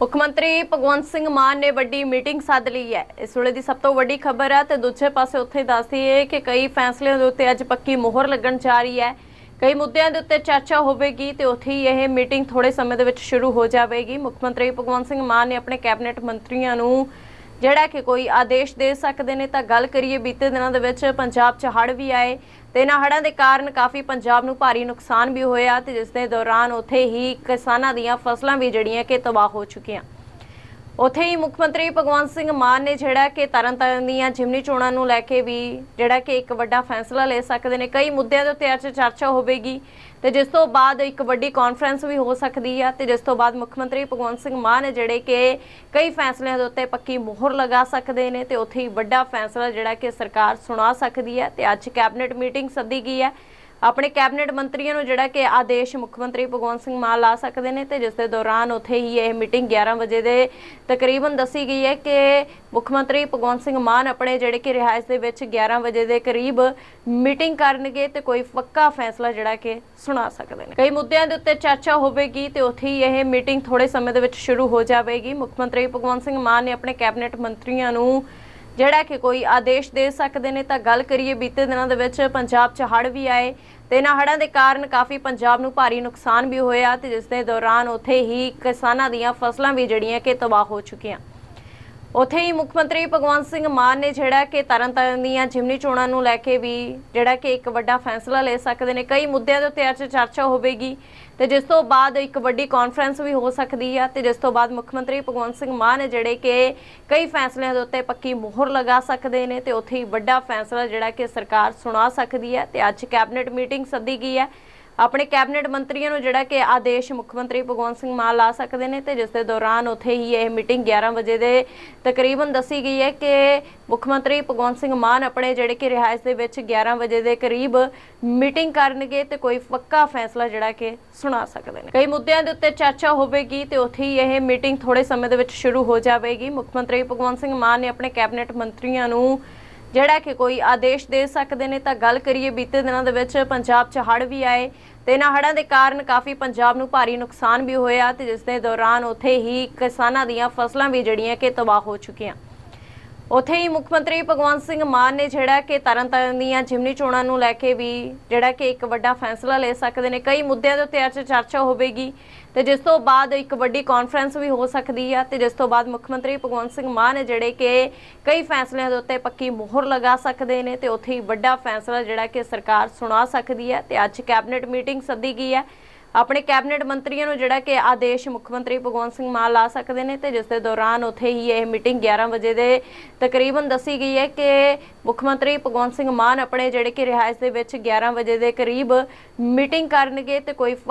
ਮੁੱਖ ਮੰਤਰੀ ਭਗਵੰਤ ਸਿੰਘ ਮਾਨ ਨੇ ਵੱਡੀ ਮੀਟਿੰਗ ਸੱਦ ਲਈ ਹੈ। ਇਸ ਵੇਲੇ ਦੀ ਸਭ ਤੋਂ ਵੱਡੀ ਖਬਰ ਹੈ ਤੇ ਦੂਜੇ ਪਾਸੇ ਉੱਥੇ ਦੱਸਦੀ ਹੈ ਕਿ ਕਈ ਫੈਸਲਿਆਂ ਦੇ ਉੱਤੇ ਅੱਜ ਪੱਕੀ ਮੋਹਰ ਲੱਗਣ ਜਾ ਰਹੀ ਹੈ। ਕਈ ਮੁੱਦਿਆਂ ਦੇ ਉੱਤੇ ਚਰਚਾ ਹੋਵੇਗੀ ਤੇ ਉੱਥੇ ਹੀ ਇਹ ਮੀਟਿੰਗ ਥੋੜੇ ਸਮੇਂ ਦੇ ਵਿੱਚ ਸ਼ੁਰੂ ਹੋ ਜਾਵੇਗੀ। ਮੁੱਖ ਮੰਤਰੀ ਭਗਵੰਤ ਸਿੰਘ ਮਾਨ ਨੇ ਆਪਣੇ ਕੈਬਨਿਟ ਮੰਤਰੀਆਂ ਨੂੰ ਜਿਹੜਾ ਕਿ ਕੋਈ ਆਦੇਸ਼ ਦੇ ਸਕਦੇ ਨੇ, ਤਾਂ ਗੱਲ ਕਰੀਏ ਬੀਤੇ ਦਿਨਾਂ ਦੇ ਵਿੱਚ ਪੰਜਾਬ 'ਚ ਹੜ੍ਹ ਵੀ ਆਏ ਤੇ ਇਹਨਾਂ ਹੜ੍ਹਾਂ ਦੇ ਕਾਰਨ ਕਾਫੀ ਪੰਜਾਬ ਨੂੰ ਭਾਰੀ ਨੁਕਸਾਨ ਵੀ ਹੋਇਆ ਤੇ ਜਿਸ ਦੇ ਦੌਰਾਨ ਉੱਥੇ ਹੀ ਕਿਸਾਨਾਂ ਦੀਆਂ ਫਸਲਾਂ ਵੀ ਜਿਹੜੀਆਂ ਕਿ ਤਬਾਹ ਹੋ ਚੁੱਕੀਆਂ। ਉੱਥੇ ਹੀ ਮੁੱਖ ਮੰਤਰੀ ਭਗਵੰਤ ਸਿੰਘ ਮਾਨ ਨੇ ਜਿਹੜਾ ਕਿ ਤਰਨਤਾਰਨ ਦੀਆਂ ਜਿਮਨੀ ਚੋਣਾਂ ਨੂੰ ਲੈ ਕੇ ਵੀ ਜਿਹੜਾ ਕਿ ਇੱਕ ਵੱਡਾ ਫੈਸਲਾ ਲੈ ਸਕਦੇ ਨੇ। ਕਈ ਮੁੱਦਿਆਂ ਦੇ ਉੱਤੇ ਅੱਜ ਚਰਚਾ ਹੋਵੇਗੀ ਤੇ ਜਿਸ ਤੋਂ ਬਾਅਦ ਇੱਕ ਵੱਡੀ ਕਾਨਫਰੰਸ ਵੀ ਹੋ ਸਕਦੀ ਹੈ ਤੇ ਜਿਸ ਤੋਂ ਬਾਅਦ ਮੁੱਖ ਮੰਤਰੀ ਭਗਵੰਤ ਸਿੰਘ ਮਾਨ ਨੇ ਜਿਹੜੇ ਕਿ ਕਈ ਫੈਸਲਿਆਂ ਦੇ ਉੱਤੇ ਪੱਕੀ ਮੋਹਰ ਲਗਾ ਸਕਦੇ ਨੇ ਤੇ ਉੱਥੇ ਹੀ ਵੱਡਾ ਫੈਸਲਾ ਜਿਹੜਾ ਕਿ ਸਰਕਾਰ ਸੁਣਾ ਸਕਦੀ ਹੈ ਤੇ ਅੱਜ ਕੈਬਨਿਟ ਮੀਟਿੰਗ ਸੱਦੀ ਗਈ ਹੈ। ਆਪਣੇ ਕੈਬਨਿਟ ਮੰਤਰੀਆਂ ਨੂੰ ਜਿਹੜਾ ਕਿ ਆਦੇਸ਼ ਮੁੱਖ ਮੰਤਰੀ ਭਗਵੰਤ ਸਿੰਘ ਮਾਨ ਲਾ ਸਕਦੇ ਨੇ ਤੇ ਜਿਸ ਦੇ ਦੌਰਾਨ ਉੱਥੇ ਹੀ ਇਹ ਮੀਟਿੰਗ 11 ਵਜੇ ਦੇ ਤਕਰੀਬਨ ਦੱਸੀ ਗਈ ਹੈ ਕਿ ਮੁੱਖ ਮੰਤਰੀ ਭਗਵੰਤ ਸਿੰਘ ਮਾਨ ਆਪਣੇ ਜਿਹੜੇ ਕਿ ਰਿਹਾਇਸ਼ ਦੇ ਵਿੱਚ 11 ਵਜੇ ਦੇ ਕਰੀਬ ਮੀਟਿੰਗ ਕਰਨਗੇ ਤੇ ਕੋਈ ਪੱਕਾ ਫੈਸਲਾ ਜਿਹੜਾ ਕਿ ਸੁਣਾ ਸਕਦੇ ਨੇ। ਕਈ ਮੁੱਦਿਆਂ ਦੇ ਉੱਤੇ ਚਰਚਾ ਹੋਵੇਗੀ ਤੇ ਉੱਥੇ ਹੀ ਇਹ ਮੀਟਿੰਗ ਥੋੜੇ ਸਮੇਂ ਦੇ ਵਿੱਚ ਸ਼ੁਰੂ ਹੋ ਜਾਵੇਗੀ। ਮੁੱਖ ਮੰਤਰੀ ਭਗਵੰਤ ਸਿੰਘ ਮਾਨ ਨੇ ਆਪਣੇ ਕੈਬਨਿਟ ਮੰਤਰੀਆਂ ਨੂੰ ਜਿਹੜਾ ਕਿ ਕੋਈ ਆਦੇਸ਼ ਦੇ ਸਕਦੇ ਨੇ, ਤਾਂ ਗੱਲ ਕਰੀਏ ਬੀਤੇ ਦਿਨਾਂ ਦੇ ਵਿੱਚ ਪੰਜਾਬ 'ਚ ਹੜ੍ਹ ਵੀ ਆਏ ਤੇ ਇਹਨਾਂ ਹੜ੍ਹਾਂ ਦੇ ਕਾਰਨ ਕਾਫੀ ਪੰਜਾਬ ਨੂੰ ਭਾਰੀ ਨੁਕਸਾਨ ਵੀ ਹੋਇਆ ਤੇ ਜਿਸ ਦੇ ਦੌਰਾਨ ਉੱਥੇ ਹੀ ਕਿਸਾਨਾਂ ਦੀਆਂ ਫਸਲਾਂ ਵੀ ਜਿਹੜੀਆਂ ਕਿ ਤਬਾਹ ਹੋ ਚੁੱਕੀਆਂ। ਉੱਥੇ ਹੀ ਮੁੱਖ ਮੰਤਰੀ ਭਗਵੰਤ ਸਿੰਘ ਮਾਨ ਨੇ ਜਿਹੜਾ ਕਿ ਤਰਨਤਾਰਨ ਦੀਆਂ ਜਿਮਨੀ ਚੋਣਾਂ ਨੂੰ ਲੈ ਕੇ ਵੀ ਜਿਹੜਾ ਕਿ ਇੱਕ ਵੱਡਾ ਫੈਸਲਾ ਲੈ ਸਕਦੇ ਨੇ। ਕਈ ਮੁੱਦਿਆਂ ਦੇ ਉੱਤੇ ਅੱਜ ਚਰਚਾ ਹੋਵੇਗੀ ਤੇ ਜਿਸ ਤੋਂ ਬਾਅਦ ਇੱਕ ਵੱਡੀ ਕਾਨਫਰੰਸ ਵੀ ਹੋ ਸਕਦੀ ਹੈ ਤੇ ਜਿਸ ਤੋਂ ਬਾਅਦ ਮੁੱਖ ਮੰਤਰੀ ਭਗਵੰਤ ਸਿੰਘ ਮਾਨ ਨੇ ਜਿਹੜੇ ਕਿ ਕਈ ਫੈਸਲਿਆਂ ਦੇ ਉੱਤੇ ਪੱਕੀ ਮੋਹਰ ਲਗਾ ਸਕਦੇ ਨੇ ਤੇ ਉੱਥੇ ਹੀ ਵੱਡਾ ਫੈਸਲਾ ਜਿਹੜਾ ਕਿ ਸਰਕਾਰ ਸੁਣਾ ਸਕਦੀ ਹੈ ਤੇ ਅੱਜ ਕੈਬਨਿਟ ਮੀਟਿੰਗ ਸੱਦੀ ਗਈ ਹੈ ਆਪਣੇ ਕੈਬਨਿਟ ਮੰਤਰੀਆਂ ਨੂੰ ਜਿਹੜਾ ਕਿ ਆਦੇਸ਼ ਮੁੱਖ ਮੰਤਰੀ ਭਗਵੰਤ ਸਿੰਘ ਮਾਨ ਲਾ ਸਕਦੇ ਨੇ ਤੇ ਜਿਸ ਦੇ ਦੌਰਾਨ ਉੱਥੇ ਹੀ ਇਹ ਮੀਟਿੰਗ 11 ਵਜੇ ਦੇ ਤਕਰੀਬਨ ਦੱਸੀ ਗਈ ਹੈ ਕਿ ਮੁੱਖ ਮੰਤਰੀ ਭਗਵੰਤ ਸਿੰਘ ਮਾਨ ਆਪਣੇ ਜਿਹੜੇ ਕਿ ਰਿਹਾਇਸ਼ ਦੇ ਵਿੱਚ 11 ਵਜੇ ਦੇ ਕਰੀਬ ਮੀਟਿੰਗ ਕਰਨਗੇ ਤੇ ਕੋਈ ਪੱਕਾ ਫੈਸਲਾ ਜਿਹੜਾ ਕਿ ਸੁਣਾ ਸਕਦੇ ਨੇ। ਕਈ ਮੁੱਦਿਆਂ ਦੇ ਉੱਤੇ ਚਰਚਾ ਹੋਵੇਗੀ ਤੇ ਉੱਥੇ ਹੀ ਇਹ ਮੀਟਿੰਗ ਥੋੜੇ ਸਮੇਂ ਦੇ ਵਿੱਚ ਸ਼ੁਰੂ ਹੋ ਜਾਵੇਗੀ। ਮੁੱਖ ਮੰਤਰੀ ਭਗਵੰਤ ਸਿੰਘ ਮਾਨ ਨੇ ਆਪਣੇ ਕੈਬਨਿਟ ਮੰਤਰੀਆਂ ਨੂੰ ਜਿਹੜਾ ਕਿ ਕੋਈ ਆਦੇਸ਼ ਦੇ ਸਕਦੇ ਨੇ, ਤਾਂ ਗੱਲ ਕਰੀਏ ਬੀਤੇ ਦਿਨਾਂ ਦੇ ਵਿੱਚ ਪੰਜਾਬ 'ਚ ਹੜ੍ਹ ਵੀ ਆਏ ਤੇ ਇਹਨਾਂ ਹੜ੍ਹਾਂ ਦੇ ਕਾਰਨ ਕਾਫੀ ਪੰਜਾਬ ਨੂੰ ਭਾਰੀ ਨੁਕਸਾਨ ਵੀ ਹੋਇਆ ਤੇ ਜਿਸ ਦੇ ਦੌਰਾਨ ਉੱਥੇ ਹੀ ਕਿਸਾਨਾਂ ਦੀਆਂ ਫਸਲਾਂ ਵੀ ਜਿਹੜੀਆਂ ਕਿ ਤਬਾਹ ਹੋ ਚੁੱਕੀਆਂ। ਉੱਥੇ ਹੀ ਮੁੱਖ ਮੰਤਰੀ ਭਗਵੰਤ ਸਿੰਘ ਮਾਨ ਨੇ ਜਿਹੜਾ ਕਿ ਤਰਨਤਾਰਨ ਦੀਆਂ ਜਿਮਨੀ ਚੋਣਾਂ ਨੂੰ ਲੈ ਕੇ ਵੀ ਜਿਹੜਾ ਕਿ ਇੱਕ ਵੱਡਾ ਫੈਸਲਾ ਲੈ ਸਕਦੇ ਨੇ। ਕਈ ਮੁੱਦਿਆਂ ਦੇ ਉੱਤੇ ਅੱਜ ਚਰਚਾ ਹੋਵੇਗੀ ਤੇ ਜਿਸ ਤੋਂ ਬਾਅਦ ਇੱਕ ਵੱਡੀ ਕਾਨਫਰੰਸ ਵੀ ਹੋ ਸਕਦੀ ਹੈ ਤੇ ਜਿਸ ਤੋਂ ਬਾਅਦ ਮੁੱਖ ਮੰਤਰੀ ਭਗਵੰਤ ਸਿੰਘ ਮਾਨ ਨੇ ਜਿਹੜੇ ਕਿ ਕਈ ਫੈਸਲਿਆਂ ਦੇ ਉੱਤੇ ਪੱਕੀ ਮੋਹਰ ਲਗਾ ਸਕਦੇ ਨੇ ਤੇ ਉੱਥੇ ਹੀ ਵੱਡਾ ਫੈਸਲਾ ਜਿਹੜਾ ਕਿ ਸਰਕਾਰ ਸੁਣਾ ਸਕਦੀ ਹੈ ਤੇ ਅੱਜ ਕੈਬਨਿਟ ਮੀਟਿੰਗ ਸੱਦੀ ਗਈ ਹੈ ਆਪਣੇ ਕੈਬਨਿਟ ਮੰਤਰੀਆਂ ਨੂੰ ਜਿਹੜਾ ਕਿ ਆਦੇਸ਼ ਮੁੱਖ ਮੰਤਰੀ ਭਗਵੰਤ ਸਿੰਘ ਮਾਨ ਲਾ ਸਕਦੇ ਨੇ ਤੇ ਜਿਸ ਦੇ ਦੌਰਾਨ ਉੱਥੇ ਹੀ ਇਹ ਮੀਟਿੰਗ 11 ਵਜੇ ਦੇ ਤਕਰੀਬਨ ਦੱਸੀ ਗਈ ਹੈ ਕਿ ਮੁੱਖ ਮੰਤਰੀ ਭਗਵੰਤ ਸਿੰਘ ਮਾਨ ਆਪਣੇ ਜਿਹੜੇ ਕਿ ਰਿਹਾਇਸ਼ ਦੇ ਵਿੱਚ 11 ਵਜੇ ਦੇ ਕਰੀਬ ਮੀਟਿੰਗ ਕਰਨਗੇ ਤੇ ਕੋਈ